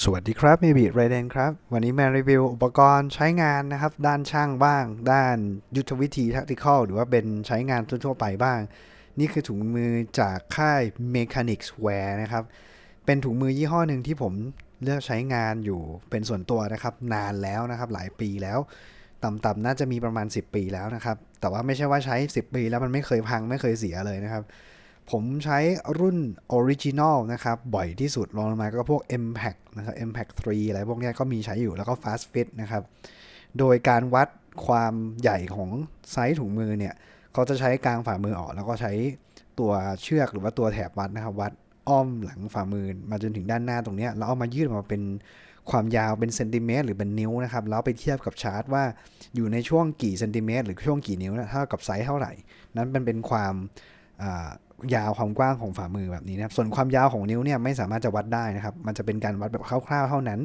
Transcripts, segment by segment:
สวัสดีครับมีบีไรเดนครับ วันนี้มารีวิวอุปกรณ์ใช้งานนะครับ ด้านช่างบ้าง ด้านยุทธวิธี tactical หรือว่าเป็นใช้งานทั่วๆไปบ้าง นี่คือถุงมือจากค่าย Mechanics Wear นะครับ เป็นถุงมือยี่ห้อหนึ่งที่ผมเลือกใช้งานอยู่เป็นส่วนตัวนะครับ นานแล้วนะครับ หลายปีแล้วต่ำๆน่าจะมีประมาณ 10 ปีแล้วนะครับ แต่ว่าไม่ใช่ว่าใช้ 10 ปีแล้วมันไม่เคยพังไม่เคยเสียเลยนะครับ ผมใช้รุ่น Original นะครับ บ่อยที่สุดรองลงมาก็พวก Impact นะครับ Impact 3 อะไรพวกนี้ก็มีใช้อยู่แล้วก็ Fast Fit นะครับ โดยการวัดความใหญ่ของไซส์ถุงมือเนี่ยเขาจะใช้กลางฝ่ามือออก แล้วก็ใช้ตัวเชือกหรือว่าตัวแถบวัดนะครับ วัดอ้อมหลังฝ่ามือมาจนถึงด้านหน้าตรงเนี้ยแล้วเอามายืดมาเป็นความยาวเป็นเซนติเมตรหรือเป็นนิ้วนะครับ แล้วไปเทียบกับชาร์ตว่าอยู่ในช่วงกี่เซนติเมตรหรือช่วงกี่นิ้วนะเท่ากับไซส์เท่าไหร่ นั้นมันเป็นความ ยาวความกว้างของฝ่ามือแบบนี้นะครับ ส่วนความยาวของนิ้วเนี่ยไม่สามารถจะวัดได้นะครับ มันจะเป็นการวัดแบบคร่าวๆเท่านั้น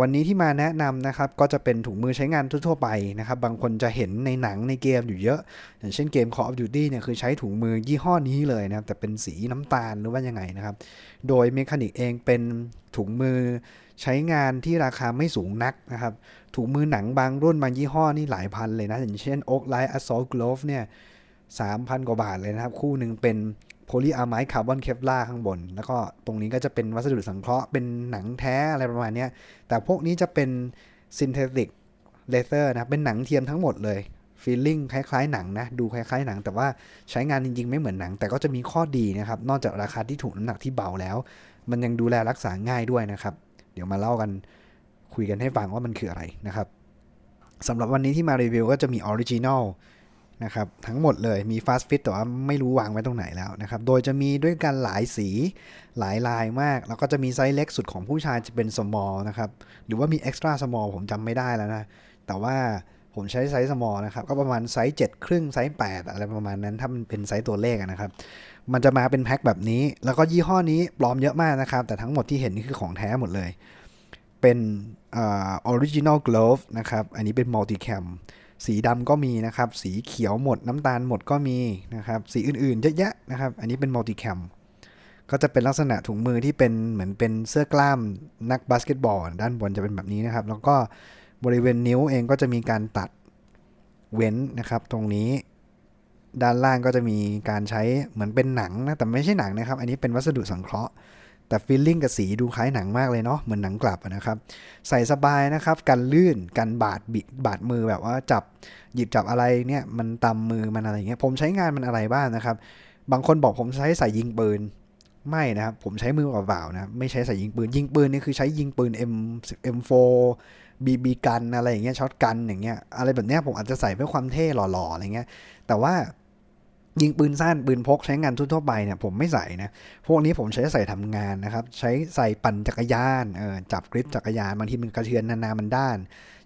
วันนี้ที่มาแนะนำนะครับ ก็จะเป็นถุงมือใช้งานทั่วๆไปนะครับ บางคนจะเห็นในหนังในเกมอยู่เยอะ อย่างเช่นเกม Call of Duty เนี่ยคือใช้ถุงมือยี่ห้อนี้เลยนะครับ แต่เป็นสีน้ำตาลหรือว่ายังไงนะครับ โดยเมคานิกเองเป็นถุงมือใช้งานที่ราคาไม่สูงนักนะครับ ถุงมือหนังบางรุ่นบางยี่ห้อนี่หลายพันเลยนะ อย่างเช่น Oak Light Assault Glove เนี่ย 3,000 กว่าบาทเลยนะครับ คู่หนึ่งเป็นโพลีอะไมด์คาร์บอนเคปลาข้างบน แล้วก็ตรงนี้ก็จะเป็นวัสดุสังเคราะห์เป็นหนังแท้อะไรประมาณนี้แต่พวกนี้จะเป็นซินเทติกเลเ e อร์นะเป็นหนังเทียมทั้งหมดเลยฟีลลิ่งคล้ายๆหนังนะดูคล้ายๆหนัง แต่ว่าใช้งานจริงๆ ไม่เหมือนหนัง แต่ก็จะมีข้อดีนะครับ นอกจากราคาที่ถูกน้ำหนักที่เบาแล้ว มันยังดูแลรักษาง่ายด้วยนะครับ เดี๋ยวมาเล่ากันคุยกันให้ฟังว่ามันคืออะไรนะครับสำหรับวันนี้ที่มารีวิวก็จะมีออริจินอล นะครับทั้งหมดเลยมี Fast Fit แต่ว่าไม่รู้วางไว้ตรงไหนแล้วนะครับโดยจะมีด้วยกันหลายสีหลายลายมาก แล้วก็จะมีไซส์เล็กสุดของผู้ชายจะเป็น small นะครับหรือว่ามี extra small ผมจำไม่ได้แล้วนะ แต่ว่าผมใช้ไซส์ small นะครับก็ประมาณไซส์7ครึ่งไซส์8อะไรประมาณนั้นถ้ามันเป็นไซส์ตัวเลขนะครับมันจะมาเป็นแพ็คแบบนี้ แล้วก็ยี่ห้อนี้ปลอมเยอะมากนะครับ แต่ทั้งหมดที่เห็นนี่คือของแท้หมดเลย เป็นออริจินอล glove นะครับอันนี้เป็น multi cam สีดำก็มีนะครับ สีเขียวหมดน้ำตาลหมดก็มีนะครับ สีอื่นๆเยอะแยะนะครับ อันนี้เป็นมัลติแคมก็จะเป็นลักษณะถุงมือที่เป็นเหมือนเป็นเสื้อกล้ามนักบาสเกตบอล ด้านบนจะเป็นแบบนี้นะครับ แล้วก็บริเวณนิ้วเองก็จะมีการตัดเว้นนะครับ ตรงนี้ด้านล่างก็จะมีการใช้เหมือนเป็นหนังนะแต่ไม่ใช่หนังนะครับ อันนี้เป็นวัสดุสังเคราะห์ แต่ฟีลลิ่งกับสีดูคล้ายหนังมากเลยเนาะเหมือนหนังกลับนะครับใส่สบายนะครับกันลื่นกันบาดบิดบาดมือแบบว่าจับหยิบจับอะไรเนี่ยมันตำมือมันอะไรเงี้ยผมใช้งานมันอะไรบ้างนะครับ บางคนบอกผมใช้ใส่ยิงปืนไม่นะครับผมใช้มือเปล่าๆนะไม่ใช้ใส่ยิงปืนยิงปืนนี่คือใช้ยิงปืน M M4 BB กันอะไรอย่างเงี้ยช็อตกันอย่างเงี้ยอะไรแบบเนี้ยผมอาจจะใส่เพื่อความเท่หล่อๆอะไรเงี้ยแต่ว่า ยิงปืนสั้นปืนพกใช้งานทั่วไปเนี่ยผมไม่ใส่นะพวกนี้ผมใช้ใส่ทำงานนะครับ ใช้ใส่ปั่นจักรยานเออจับกริปจักรยานบางทีมันกระเทือนนานามันด้าน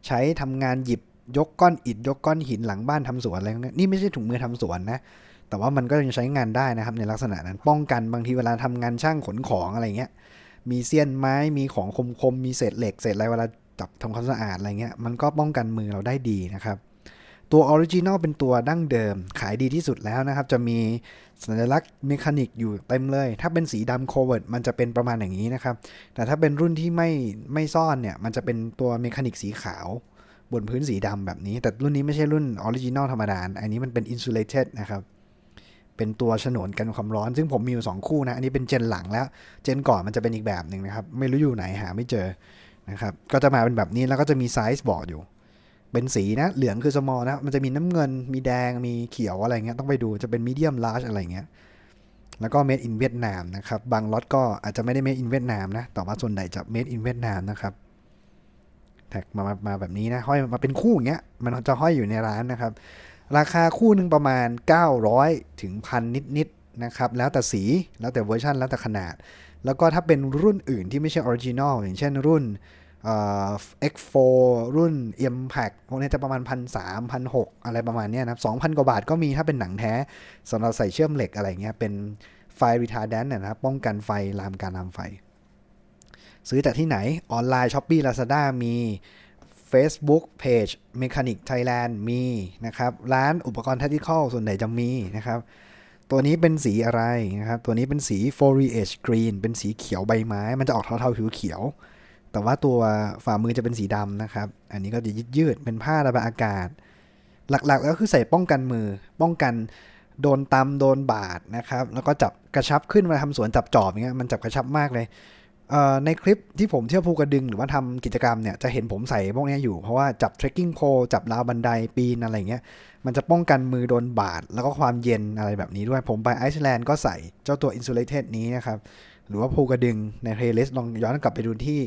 ใช้ทำงานหยิบยกก้อนอิฐยกก้อนหินหลังบ้านทำสวนอะไรเงี้ยนี่ไม่ใช่ถุงมือทำสวนนะแต่ว่ามันก็ยังใช้งานได้นะครับในลักษณะนั้นป้องกันบางทีเวลาทำงานช่างขนของอะไรเงี้ยมีเสี้ยนไม้มีของคมๆมีเศษเหล็กเศษอะไรเวลาจับทำความสะอาดอะไรเงี้ยมันก็ป้องกันมือเราได้ดีนะครับ ตัวออริจินอลเป็นตัวดั้งเดิม ขายดีที่สุดแล้วนะครับ จะมีสัญลักษณ์เมคานิกอยู่เต็มเลย ถ้าเป็นสีดำโคเวิร์ดมันจะเป็นประมาณอย่างนี้นะครับ แต่ถ้าเป็นรุ่นที่ไม่ไม่ซ่อนเนี่ย มันจะเป็นตัวเมคานิกสีขาว บนพื้นสีดำแบบนี้ แต่รุ่นนี้ไม่ใช่รุ่นออริจินอลธรรมดา อันนี้มันเป็นอินซูเลเต็ดนะครับเป็นตัวฉนวนกันความร้อน ซึ่งผมมีอยู่ 2 คู่นะ อันนี้เป็นเจนหลังแล้ว เจนก่อนมันจะเป็นอีกแบบหนึ่งนะครับ ไม่รู้อยู่ไหนหาไม่เจอนะครับ ก็จะมาเป็นแบบนี้แล้วก็จะมีไซส์บอกอยู่ เป็นสีนะ เหลืองคือ small นะ มันจะมีน้ำเงิน มีแดง มีเขียวอะไรเงี้ย ต้องไปดู จะเป็น medium large อะไรเงี้ย แล้วก็ made in เวียดนามนะครับ บางล็อตก็อาจจะไม่ได้ made in เวียดนามนะ แต่ว่าส่วนใหญ่จะ made in เวียดนามนะครับ แท็กมามามาแบบนี้นะ ห้อยมาเป็นคู่อย่างเงี้ย มันจะห้อยอยู่ในร้านนะครับ ราคาคู่หนึ่งประมาณ 900 ถึงพันนิดๆนะครับ แล้วแต่สี แล้วแต่เวอร์ชันแล้วแต่ขนาด แล้วก็ถ้าเป็นรุ่นอื่นที่ไม่ใช่ออริจินอลอย่างเช่นรุ่น X4 รุ่น Impact พวกนี้จะประมาณพันสามพันหกอะไรประมาณนี้นะครับสองพันกว่าบาทก็มีถ้าเป็นหนังแท้สำหรับใส่เชื่อมเหล็กอะไรเงี้ยเป็นไฟ retardant นะครับ ป้องกันไฟลามการลามไฟ ซื้อจากที่ไหนออนไลน์ Shopee Lazada มี Facebook Page Mechanic Thailand มีนะครับ ร้านอุปกรณ์ Tactical ส่วนใหญ่จะมีนะครับ ตัวนี้เป็นสีอะไรนะครับ ตัวนี้เป็นสี foliage green เป็นสีเขียวใบไม้ มันจะออกเทาๆผิวเขียว แต่ว่าตัวฝ่ามือจะเป็นสีดำนะครับ อันนี้ก็จะยืดยืดเป็นผ้าระบายอากาศ หลักๆแล้วคือใส่ป้องกันมือ ป้องกันโดนตำโดนบาดนะครับ แล้วก็จับกระชับขึ้นเวลาทำสวนจับจอบอย่างเงี้ยมันจับกระชับมากเลยเในคลิปที่ผมเที่ยวภูกระดึงหรือว่าทำกิจกรรมเนี่ยจะเห็นผมใส่พวกนี้อยู่เพราะว่าจับ trekking pole จับราวบันไดปีนอะไรเงี้ยมันจะป้องกันมือโดนบาด แล้วก็ความเย็นอะไรแบบนี้ด้วยผมไปไอซ์แลนด์ก็ใส่เจ้าตัว insulated นี้นะครับ หรือว่าภูกระดึงใน playlist ลองย้อนกลับไปดูที่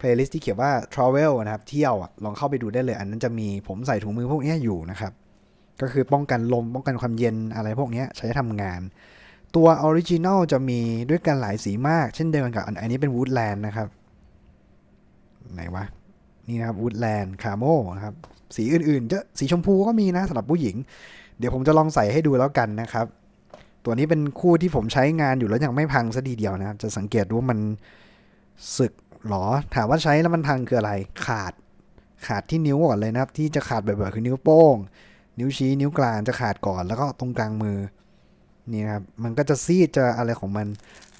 playlist ที่เขียนว่า travel นะครับ เที่ยวอะลองเข้าไปดูได้เลย อันนั้นจะมีผมใส่ถุงมือพวกนี้อยู่นะครับ ก็คือป้องกันลมป้องกันความเย็นอะไรพวกนี้ใช้ทำงาน ตัวออริจิน l ลจะมีด้วยกันหลายสีมาก เช่นเดียวกันกับอันอันนี้เป็น woodland นะครับ ไหนวะ นี่นะครับ woodland camo นะครับ สีอื่นๆเยอะสีชมพูก็มีนะสำหรับผู้หญิง เดี๋ยวผมจะลองใส่ให้ดูแล้วกันนะครับ ตัวนี้เป็นคู่ที่ผมใช้งานอยู่แล้วยังไม่พังซะทีเดียวนะครับ จะสังเกตดูว่ามันสึก หรอ ถามว่าใช้แล้วมันพังคืออะไร ขาด ขาดที่นิ้วก่อนเลยนะครับ ที่จะขาดบ่อยๆคือนิ้วโป้ง นิ้วชี้ นิ้วกลางจะขาดก่อน แล้วก็ตรงกลางมือ นี่นะครับ มันก็จะซีดจะอะไรของมัน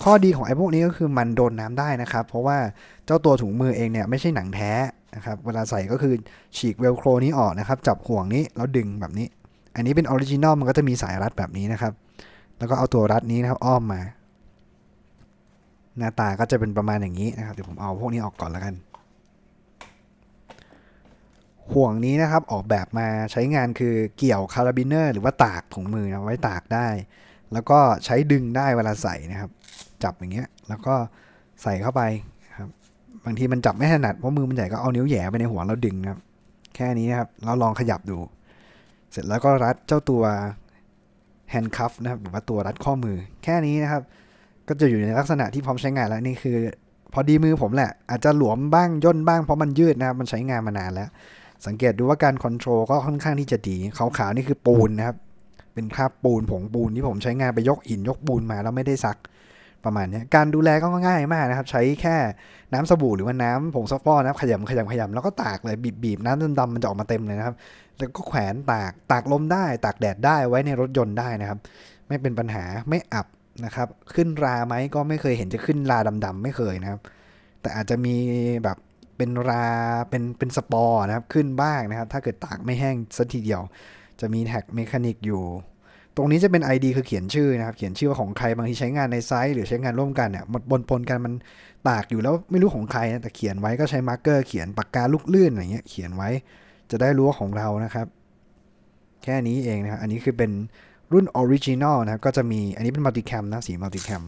ข้อดีของไอ้พวกนี้ก็คือมันโดนน้ำได้นะครับ เพราะว่าเจ้าตัวถุงมือเองเนี่ยไม่ใช่หนังแท้นะครับ เวลาใส่ก็คือฉีกเวลโครนี้ออกนะครับ จับห่วงนี้แล้วดึงแบบนี้ อันนี้เป็นออริจินอลมันก็จะมีสายรัดแบบนี้นะครับ แล้วก็เอาตัวรัดนี้นะครับอ้อมมา หน้าตาก็จะเป็นประมาณอย่างนี้นะครับเดี๋ยวผมเอาพวกนี้ออกก่อนแล้วกัน ห่วงนี้นะครับออกแบบมาใช้งานคือเกี่ยวคาราบิเนอร์หรือว่าตากถุงมือนะไว้ตากได้ แล้วก็ใช้ดึงได้เวลาใส่นะครับ จับอย่างเงี้ยแล้วก็ใส่เข้าไปครับบางทีมันจับไม่ถนัดเพราะมือมันใหญ่ก็เอานิ้วแหย่ไปในหัวแล้วดึงนะครับ แค่นี้นะครับแล้วลองขยับดู เสร็จแล้วก็รัดเจ้าตัวแฮนด์คัฟนะครับหรือว่าตัวรัดข้อมือแค่นี้นะครับ ก็จะอยู่ในลักษณะที่พร้อมใช้งานแล้วนี่คือ พอดีมือผมแหละ อาจจะหลวมบ้างย่นบ้างเพราะมันยืดนะครับมันใช้งานมานานแล้ว สังเกตดูว่าการคอนโทรลก็ค่อนข้างที่จะดีขาวๆนี่คือปูนนะครับ เป็นคราบปูนผงปูนที่ผมใช้งานไปยกหินยกปูนมาแล้วไม่ได้ซักประมาณนี้การดูแลก็ง่ายมากนะครับ ใช้แค่น้ำสบู่หรือว่าน้ำผงซักฟอกนะครับขยำขยำขยำแล้วก็ตากเลยบีบบีบน้ำดำๆมันจะออกมาเต็มเลยนะครับ แล้วก็แขวนตากตากลมได้ ตากแดดได้ไว้ในรถยนต์ได้นะครับ ไม่เป็นปัญหาไม่อับ นะครับ ขึ้นราไหมก็ไม่เคยเห็นจะขึ้นราดำๆไม่เคยนะครับ แต่อาจจะมีแบบเป็นราเป็นเป็นสปอร์นะครับขึ้นบ้างนะครับ ถ้าเกิดตากไม่แห้งสัทีเดียว จะมีแท็กเมคานิกอยู่ ตรงนี้จะเป็น ID คือเขียนชื่อนะครับ เขียนชื่อว่าของใครบางทีใช้งานในไซต์หรือใช้งานร่วมกันเนี่ยมันปนปนกันมันตากอยู่แล้วไม่รู้ของใครนะแต่เขียนไว้ก็ใช้มาร์กเกอร์เขียนปากกาลูกลื่นอะไรเงี้ยเขียนไว้จะได้รู้ว่าของเรานะครับ แค่นี้เองนะครับอันนี้คือเป็น รุ่นออริจินอลนะครับก็จะมีอันนี้เป็นมัลติแคมนะสีมัลติแคม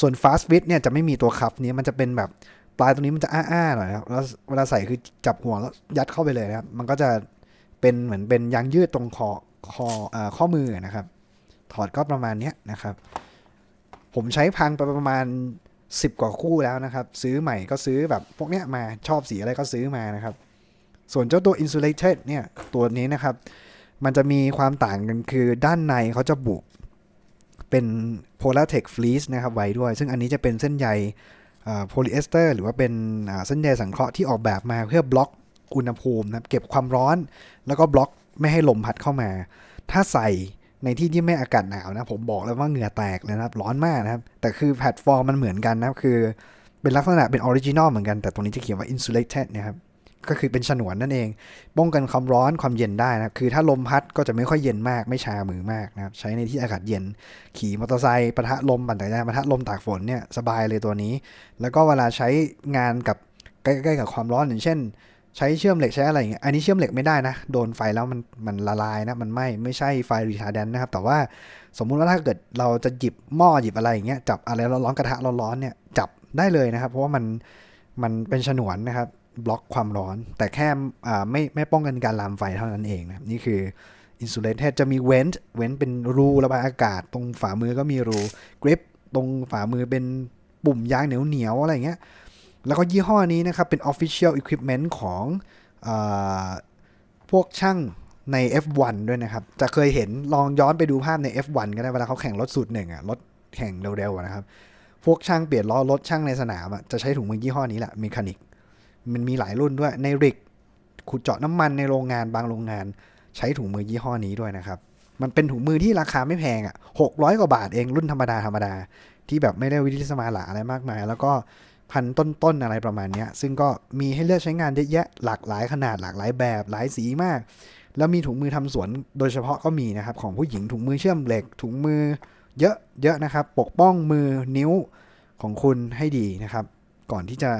ส่วน Fast Fit เนี่ยจะไม่มีตัวคัฟนี้มันจะเป็นแบบปลายตรงนี้มันจะอ้าๆหน่อยนะครับแล้วเวลาใส่คือจับหัวแล้วยัดเข้าไปเลยนะครับ มันก็จะเป็นเหมือนเป็นยางยืดตรงคอคออ่อข้อมือนะครับ ถอดก็ประมาณนี้นะครับ ผมใช้พังไปประมาณ 10 กว่าคู่แล้วนะครับ ซื้อใหม่ก็ซื้อแบบพวกเนี้ยมาชอบสีอะไรก็ซื้อมานะครับ ส่วนเจ้าตัว insulated เนี่ยตัวนี้นะครับ มันจะมีความต่างกันคือด้านในเขาจะบุเป็น Polartec fleece นะครับไว้ด้วย ซึ่งอันนี้จะเป็นเส้นใยโพลีเอสเตอร์หรือว่าเป็นเส้นใยสังเคราะห์ที่ออกแบบมาเพื่อบล็อกอุณหภูมินะครับเก็บความร้อน แล้วก็บล็อกไม่ให้ลมพัดเข้ามา ถ้าใส่ในที่ที่ไม่อากาศหนาวนะ ผมบอกเลยว่าเหงื่อแตกเลยนะครับ ร้อนมากนะครับ แต่คือแพลตฟอร์มมันเหมือนกันนะคือเป็นลักษณะเป็นออริจินอลเหมือนกันแต่ตรงนี้จะเขียนว่า insulated นะครับ ก็คือเป็นฉนวนนั่นเองป้องกันความร้อนความเย็นได้นะคือถ้าลมพัดก็จะไม่ค่อยเย็นมากไม่ชามือมากนะครับใช้ในที่อากาศเย็น ขี่มอเตอร์ไซค์ปะทะลมปั่นจักรยานปะทะลมตากฝนเนี่ยสบายเลยตัวนี้ แล้วก็เวลาใช้งานกับใกล้ๆกับความร้อนอย่างเช่น ใช้เชื่อมเหล็กใช้อะไรอย่างเงี้ยอันนี้เชื่อมเหล็กไม่ได้นะ โดนไฟแล้วมันมันละลายนะมันไหม่ไม่ใช่ไฟรีทาร์แดนนะครับ แต่ว่าสมมุติว่าถ้าเกิดเราจะหยิบหม้อหยิบอะไรอย่างเงี้ยจับอะไรร้อนๆกระทะร้อนๆเนี่ยจับได้เลยนะครับ เพราะว่ามันมันเป็นฉนวนนะครับ บล็อกความร้อน แต่แค่ไม่ไม่ป้องกันการลามไฟเท่านั้นเองนะครับนี่คือ insulated จะมีเว้นเว้นเป็นรูระบายอากาศ ตรงฝ่ามือก็มีรู grip ตรงฝ่ามือเป็นปุ่มยางเหนียวเหนียวอะไรเงี้ยแล้วก็ยี่ห้อนี้นะครับ เป็น Official Equipment ของอพวกช่างใน F1 ด้วยนะครับ จะเคยเห็นลองย้อนไปดูภาพใน F1 ก็ได้เวลาเขาแข่งรถสูตรหนึ่งอะรถแข่งเร็วๆนะครับ พวกช่างเปลี่ยนล้อรถช่างในสนามอะจะใช้ถุงมือยี่ห้อนี้แหละเมคานิก มันมีหลายรุ่นด้วยในริกขุดเจาะน้ำมันในโรงงานบางโรงงาน ใช้ถุงมือยี่ห้อนี้ด้วยนะครับ มันเป็นถุงมือที่ราคาไม่แพงอะ600กว่าบาทเองรุ่นธรรมดาธรรมดา ที่แบบไม่ได้วิธีสมาหลาอะไรมากมาย แล้วก็พันต้นๆอะไรประมาณนี้ซึ่งก็มีให้เลือกใช้งานเยอะแยะหลากหลายขนาดหลากหลายแบบหลายสีมาก แล้วมีถุงมือทำสวนโดยเฉพาะก็มีนะครับ ของผู้หญิงถุงมือเชื่อมเหล็ก ถุงมือเยอะเยอะนะครับ ปกป้องมือนิ้วของคุณให้ดีนะครับ ก่อนที่จะ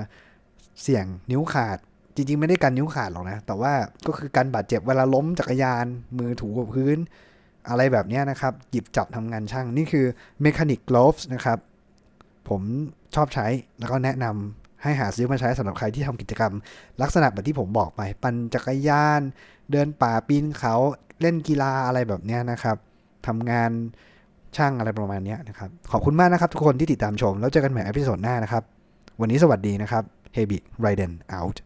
เสี่ยงนิ้วขาด จริง ๆ ไม่ได้กันนิ้วขาดหรอกนะ แต่ว่าก็คือการบาดเจ็บเวลาล้มจักรยาน มือถูกับพื้น อะไรแบบนี้นะครับ หยิบจับทำงานช่าง นี่คือ Mechanic Gloves นะครับ ผมชอบใช้แล้วก็แนะนำให้หาซื้อมาใช้สำหรับใครที่ทำกิจกรรม ลักษณะแบบที่ผมบอกไปปั่นจักรยาน เดินป่าปีนเขาเล่นกีฬาอะไรแบบนี้นะครับทำงานช่างอะไรประมาณนี้นะครับ ขอบคุณมากนะครับทุกคนที่ติดตามชม แล้วเจอกันใหม่อพิโซดหน้านะครับ วันนี้สวัสดีนะครับ h e b i Raiden out